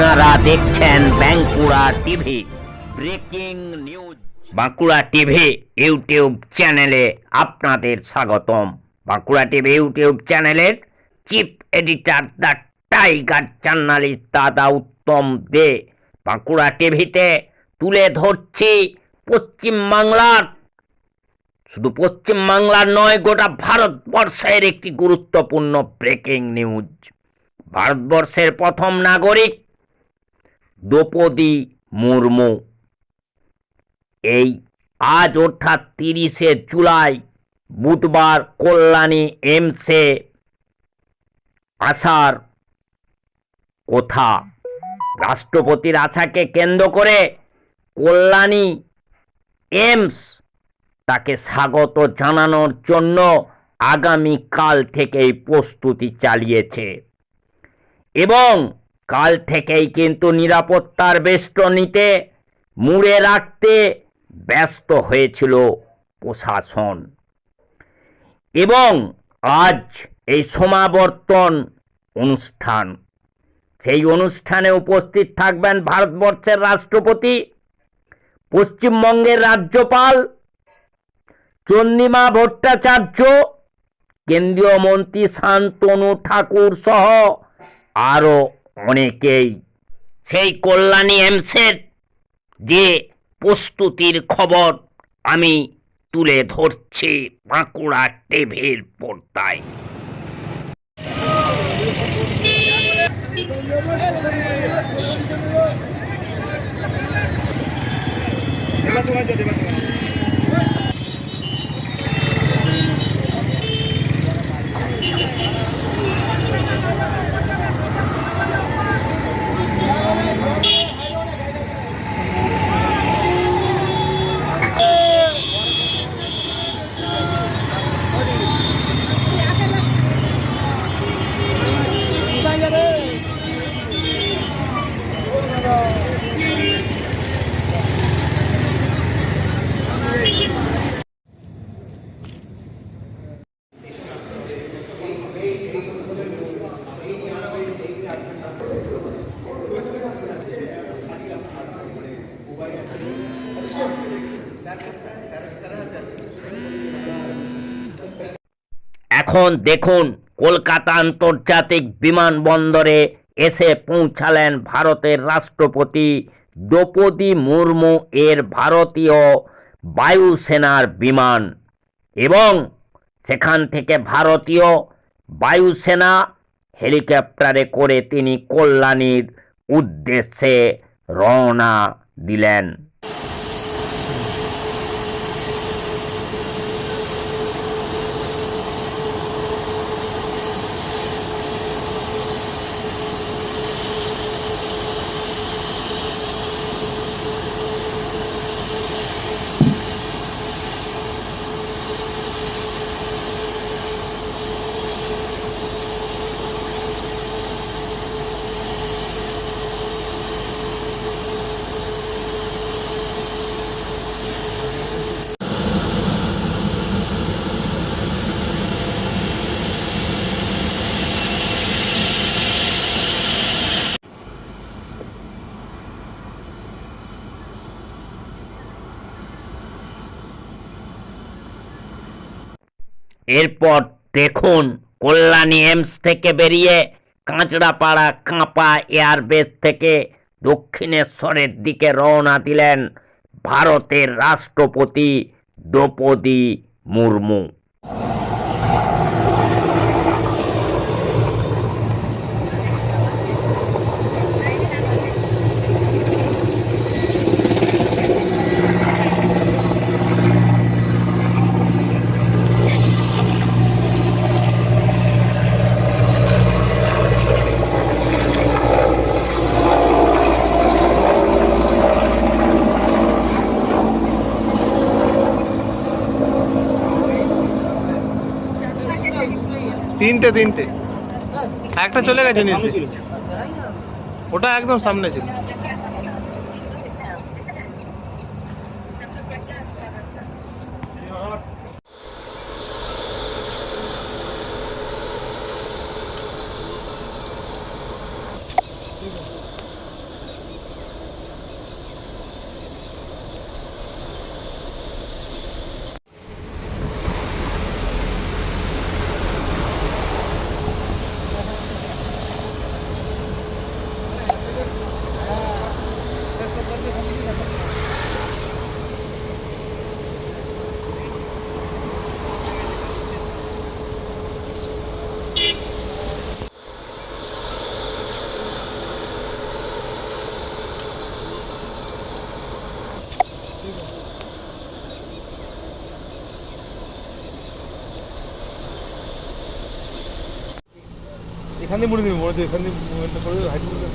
আপনারা দেখছেন Bankura TV, breaking news. Bankura TV YouTube চ্যানেলে আপনাদের স্বাগতম। বাঁকুড়া টিভি ইউটিউব চ্যানেলের chief editor the tiger journalist দাদা উত্তম দে। বাঁকুড়া টিভিতে তুলে ধরছি পশ্চিমবাংলার, শুধু পশ্চিমবাংলার নয়, গোটা ভারতবর্ষের একটি গুরুত্বপূর্ণ ব্রেকিং নিউজ। ভারতবর্ষের প্রথম নাগরিক দ্রৌপদী মুর্মু। এই আজ অর্থাৎ তিরিশে জুলাই, বুধবার কল্যাণী এমসে আসার কথা। রাষ্ট্রপতির আশাকে কেন্দ্র করে কল্যাণী এমস তাকে স্বাগত জানানোর জন্য আগামীকাল থেকেই প্রস্তুতি চালিয়েছে। এবং কাল থেকেই কিন্তু নিরাপত্তার বেষ্টনীতে মুড়ে রাখতে ব্যস্ত হয়েছিল প্রশাসন। এবং আজ এই সমাবর্তন অনুষ্ঠান। সেই অনুষ্ঠানে উপস্থিত থাকবেন ভারতবর্ষের রাষ্ট্রপতি, পশ্চিমবঙ্গের রাজ্যপাল, চন্দ্রিমা ভট্টাচার্য, কেন্দ্রীয় মন্ত্রী শান্তনু ঠাকুর সহ আরও অনেকেই সেই কল্যাণী এমসের যে প্রস্তুতির খবর আমি তুলে ধরছি বাঁকুড়া টিভির পর্দায়। এখন দেখুন, কলকাতা আন্তর্জাতিক বিমানবন্দরে এসে পৌঁছালেন ভারতের রাষ্ট্রপতি দ্রৌপদী মুর্মু এর ভারতীয় বায়ুসেনার বিমান এবং সেখান থেকে ভারতীয় বায়ুসেনা হেলিকপ্টারে করে তিনি কল্যাণীর উদ্দেশ্যে রওনা দিলেন। এরপর দেখুন, কল্যাণী এমস থেকে বেরিয়ে কাঁচড়াপাড়া কাঁপা এয়ারবেস থেকে দক্ষিণেশ্বরের দিকে রওনা দিলেন ভারতের রাষ্ট্রপতি দ্রৌপদী মুর্মু। তিনটে তিনটে। একটা চলে গেছে ওটা একদম সামনে ছিল। এখান দিয়ে মুড়ে দিবি মনে দিবি এখান দিয়ে মুভমেন্টটা করে হাইট করে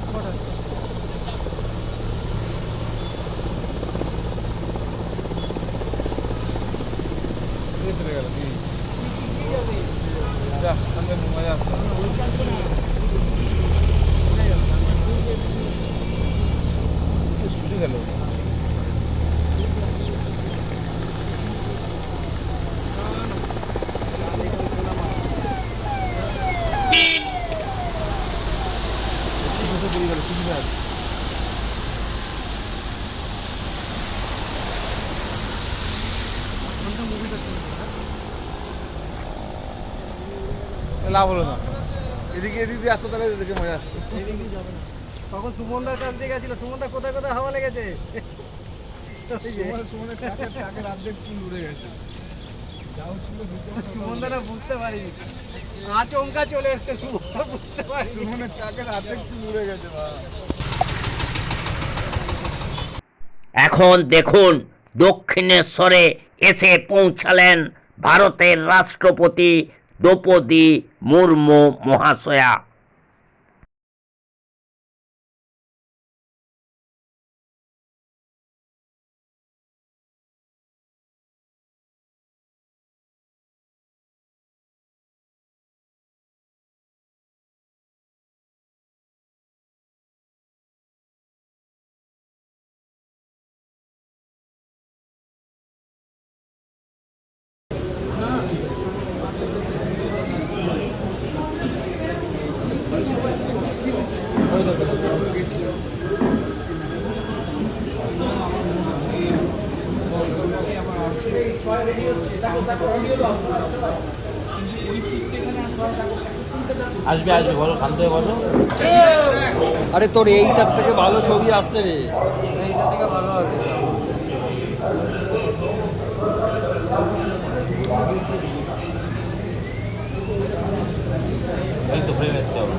স্পট এই চলে গেল কি? যা, সামনে মজা আসছে। ছুটি গেল লাভ হলো না। এদিকে এদিক দিয়ে আসতো তাহলে এদিকে মজা আসতো তখন সুমনদার কাছ দিয়ে গেছিল সুমনদা কোথায় কোথায় হাওয়া লেগেছে? সুমনদা না বুঝতে পারিনি। আচমকা চলে এসছে সুমনদা বুঝতে পারিনি। এখন দেখুন দক্ষিণেশ্বরে এসে পৌঁছালেন ভারতের রাষ্ট্রপতি দ্রৌপদী মুর্মু মহাশয়া। আসবে আসবে বলো শান্ত হয়ে বলো। আরে তোর এইটার থেকে ভালো ছবি আসছে রে। এই তো ফ্রেম এসছে আবার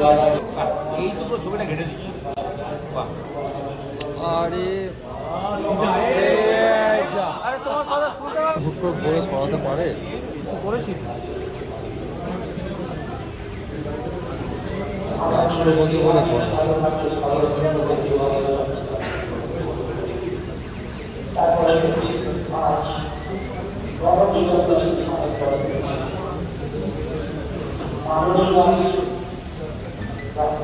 এই তো পুরো ছবিটা ঘেটে দিচ্ছে। আরে আরে তোমার কথা শুনতে হুট করে বলে শোনাতে পারে। কিছু করেছি। রাষ্ট্রপতি বলে।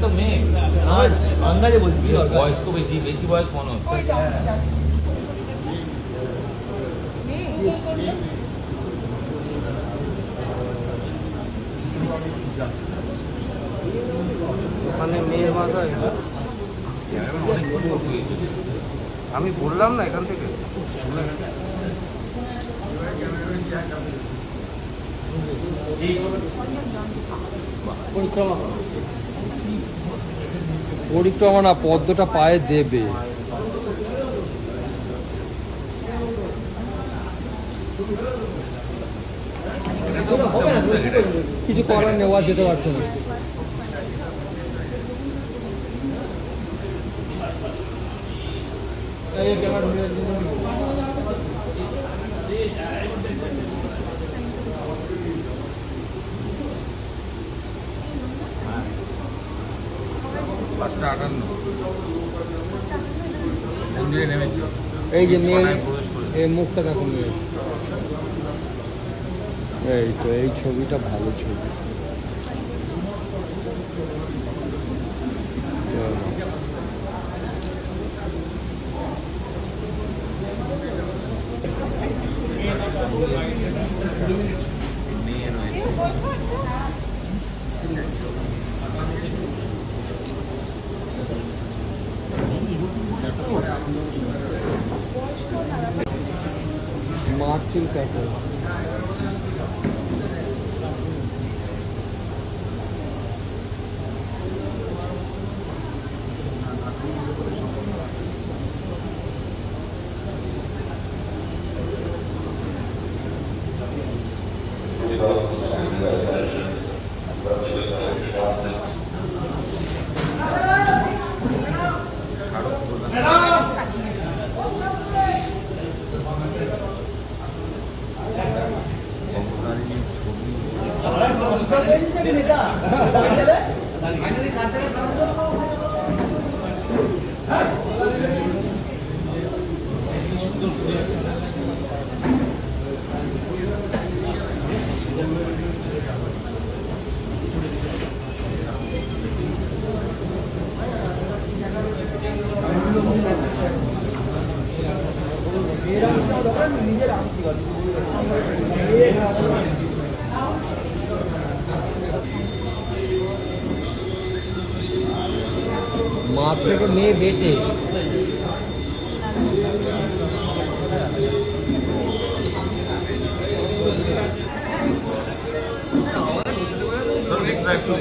তো মেয়ে আন্দাজে বলছি কি দরকার বয়স তো বেশি বেশি বয়স মনে হচ্ছে মানে মেয়ের মাথায় অনেক বড় হয়েছে। আমি বললাম না এখান থেকে পরিক্রমা না পদ্মটা পায়ে দেবে। কিছু করার নেওয়া যেতে পারছে না। এই যে মেয়ে। এই মুখটা দেখো মেয়ে। এই তো এই ছবিটা ভালো ছবি। মেয়ে 知りたいと思います。মা থেকে মেয়ে বেটে। ধরুন একটু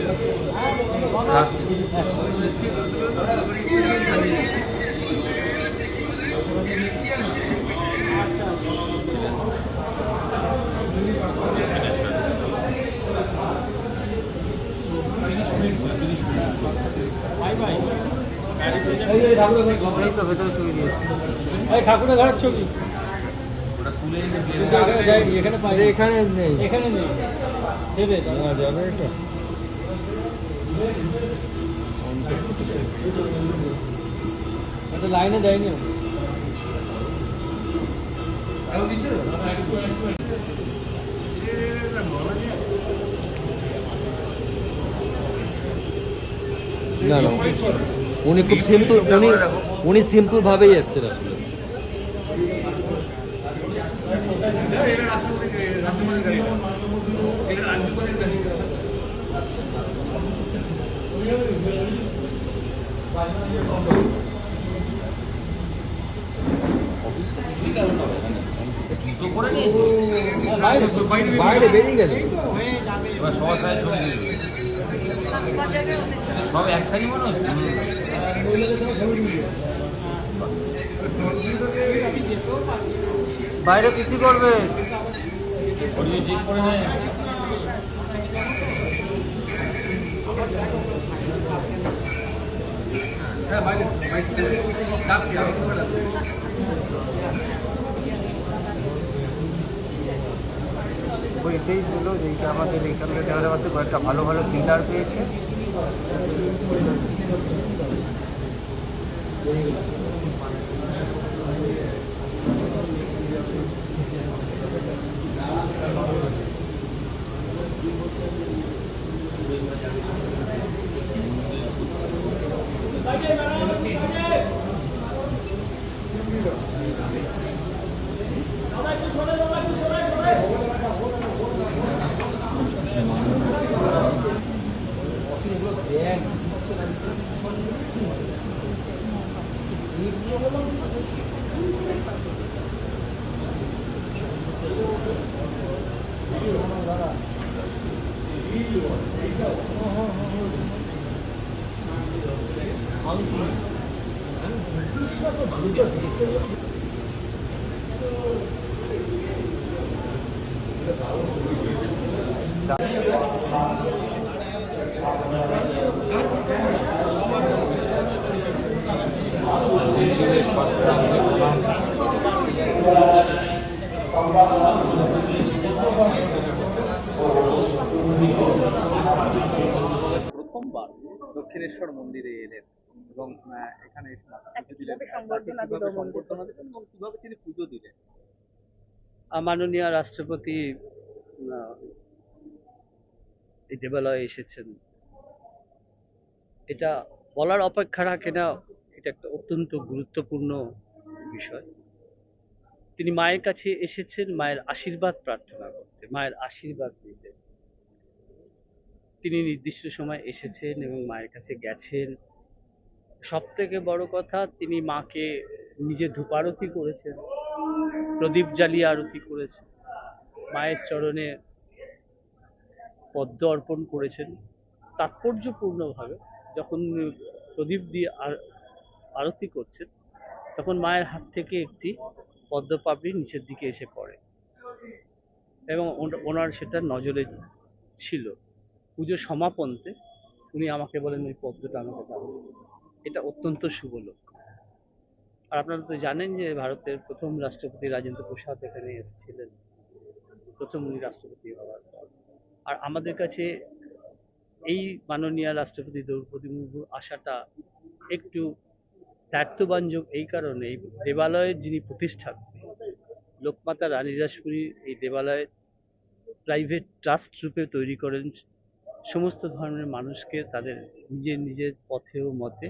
ঠাকুরের ঘরের ছবি। এখানে নেই। এখানে নেই। দেবে। না যাবে এটা। লাইনে দেয়নি না না। উনি খুব সিম্পল উনি উনি সিম্পল ভাবেই এসছেন আসলে। বাইরে বেরিয়ে সব এক সারি মনে হচ্ছে? বাইরে কিছু করবে? এটাই ছিল যেটা আমাদের এখানকার দেওয়ার আছে, কয়েকটা ভালো ভালো পিলার পেয়েছে। Thank you. 나오는 প্রথমবার দক্ষিণেশ্বর মন্দিরে এলেন এবং এখানে এসে পুজো দিলেন দিলেন এবং কীভাবে তিনি পুজো দিলেন? মাননীয় রাষ্ট্রপতি এই দেবালয়ে এসেছেন। এটা বলার অপেক্ষা রাখে না এটা একটা অত্যন্ত গুরুত্বপূর্ণ বিষয়। তিনি মায়ের কাছে এসেছেন মায়ের আশীর্বাদ প্রার্থনা করতে মায়ের আশীর্বাদ নিতে। তিনি নির্দিষ্ট সময় এসেছেন এবং মায়ের কাছে গেছেন। সব থেকে বড় কথা, তিনি মাকে নিজে ধূপারতি করেছেন, প্রদীপ জ্বালিয়ে আরতি করেছেন, মায়ের চরণে পদ্ম অর্পণ করেছেন। তাৎপর্যপূর্ণভাবে যখন প্রদীপ দিয়ে আর- আরতি করছেন, তখন মায়ের হাত থেকে একটি পদ্ম পাপড়ি নিচের দিকে এসে পড়ে এবং ওনার সেটা নজরে ছিল। পুজো সমাপন্তে উনি আমাকে বলেন, ওই পদ্মটা আমাকে দাও। এটা অত্যন্ত শুভ লক্ষণ আর আপনারা তো জানেন যে ভারতের প্রথম রাষ্ট্রপতি রাজেন্দ্র প্রসাদ এখানে এসেছিলেন। প্রথম উনি রাষ্ট্রপতি হওয়ার পর। আর আমাদের কাছে এই মাননীয় রাষ্ট্রপতি দ্রৌপদী মুর্মুর আসাটা একটু দায়িত্ববাঞ্জক এই কারণে এই দেবালয়ের যিনি প্রতিষ্ঠাত্রী লোকমাতা রানী রাসমণি এই দেবালয় প্রাইভেট ট্রাস্ট রূপে তৈরি করেন সমস্ত ধর্মের মানুষকে তাদের নিজের নিজের পথে ও মতে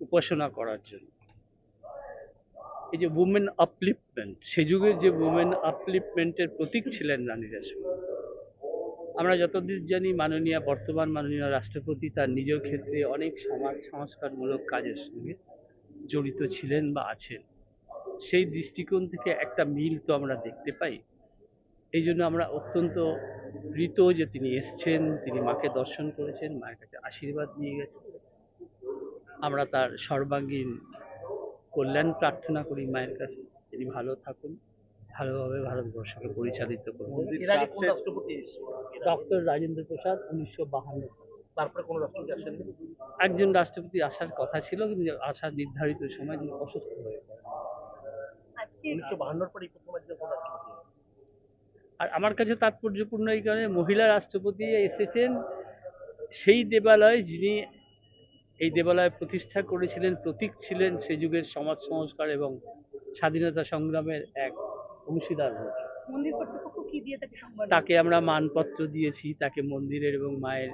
উপাসনা করার জন্য। এই যে উমেন আপলিফমেন্ট সে যুগে যে উমেন আপলিফমেন্টের প্রতীক ছিলেন রানী রাসমণি আমরা যতদিন জানি মাননীয়, বর্তমান মাননীয় রাষ্ট্রপতি তার নিজের ক্ষেত্রে অনেক সমাজ, সংস্কারমূলক কাজের সঙ্গে জড়িত ছিলেন বা আছেন। সেই দৃষ্টিকোণ থেকে একটা মিল তো আমরা দেখতে পাই। এই জন্য আমরা অত্যন্ত প্রীত যে তিনি এসছেন তিনি মাকে দর্শন করেছেন মায়ের কাছে আশীর্বাদ নিয়ে গেছেন। আমরা তার সর্বাঙ্গীন কল্যাণ প্রার্থনা করি মায়ের কাছে। তিনি ভালো থাকুন ভালোভাবে ভারতবর্ষকে পরিচালিত করুন। ডক্টর রাজেন্দ্র প্রসাদ উনিশশো বাহান্ন তারপরে কোন রাষ্ট্রপতি আসেন একজন রাষ্ট্রপতি আসার কথা ছিল কিন্তু আসার নির্ধারিত সময় তিনি অসুস্থ হয়ে পড়েন। উনিশশো বাহান্নর পরে প্রথম একজন রাষ্ট্রপতি আর আমার কাছে তাৎপর্যপূর্ণ এই কারণে মহিলা রাষ্ট্রপতি এসেছেন। সেই দেবালয় যিনি এই দেবালয় প্রতিষ্ঠা করেছিলেন প্রতীক ছিলেন সে যুগের সমাজ সংস্কার এবং স্বাধীনতা সংগ্রামের এক অংশীদার হয়েছে মন্দির কর্তৃপক্ষ কি দিয়ে তাকে তাকে আমরা মানপত্র দিয়েছি তাকে মন্দিরের এবং মায়ের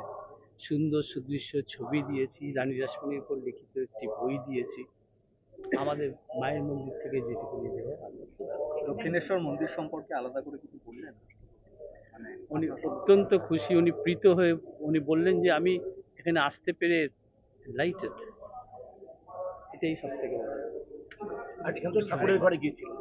সুন্দর সুদৃশ্য ছবি দিয়েছি রানী রাসমণির উপর লিখিত একটি বই দিয়েছি। আমাদের মায়ের মন্দির থেকে যেটুকু নিতে হয় দক্ষিণেশ্বর মন্দির সম্পর্কে আলাদা করে কিছু বললেন? মানে উনি অত্যন্ত খুশি উনি প্রীত হয়ে উনি বললেন যে আমি এখানে আসতে পেরে লাইটেড এটাই সব থেকে বড়। আর এখান থেকে ঠাকুরের ঘরে গিয়েছিলেন?